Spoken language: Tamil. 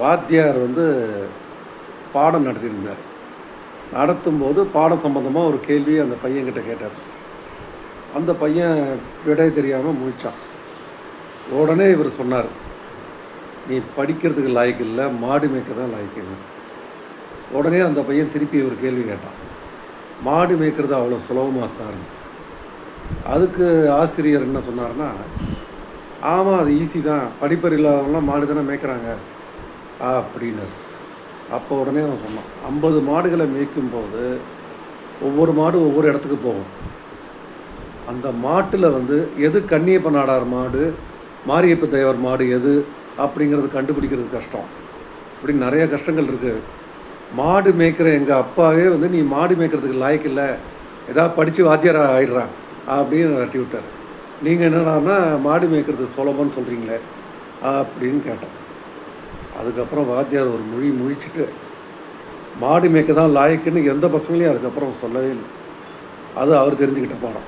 வாத்தியார் வந்து பாடம் நடத்தியிருந்தார். நடத்தும்போது பாடம் சம்மந்தமாக ஒரு கேள்வி அந்த பையன்கிட்ட கேட்டார். அந்த பையன் விடை தெரியாமல் முழிச்சான். உடனே இவர் சொன்னார் நீ படிக்கிறதுக்கு லாய்க்கு இல்லை மாடு மேய்க்க தான் லாய்க்கு இல்லை. உடனே அந்த பையன் திருப்பி ஒரு கேள்வி கேட்டான். மாடு மேய்க்கிறது அவ்வளோ சுலபமாக சார்? அதுக்கு ஆசிரியர் என்ன சொன்னார்னா ஆமாம் அது ஈஸி தான். படிப்பறில்லாதவங்களாம் மாடு தானே மேய்க்கிறாங்க. அப்படின்னாரு அப்போ உடனே அவன் சொன்னான் ஐம்பது மாடுகளை மேய்க்கும்போது ஒவ்வொரு மாடு ஒவ்வொரு இடத்துக்கு போகும். அந்த மாட்டில் வந்து எது கன்னியப்ப நாடார் மாடு மாரியப்ப தேவர் மாடு எது அப்படிங்கிறது கண்டுபிடிக்கிறது கஷ்டம். இப்படி நிறைய கஷ்டங்கள் இருக்குது மாடு மேய்க்கிற எங்கள் அப்பாவே வந்து நீ மாடு மேய்க்கிறதுக்கு லாய்க்கு இல்லை. ஏதாவது படித்து வாத்தியாராக ஆயிடுறான் அப்படின்னு தட்டி விட்டார். நீங்கள் என்னடான்னா மாடு மேய்க்கிறது சுலபம்னு சொல்கிறீங்களே அப்படின்னு கேட்டேன். அதுக்கப்புறம் வாத்தியார் ஒரு மொழி முழிச்சுட்டு மாடு மேய்க்க தான் லாய்க்குன்னு எந்த பசங்களையும் அதுக்கப்புறம் சொல்லவே இல்லை. அது அவர் தெரிஞ்சுக்கிட்ட பாடம்.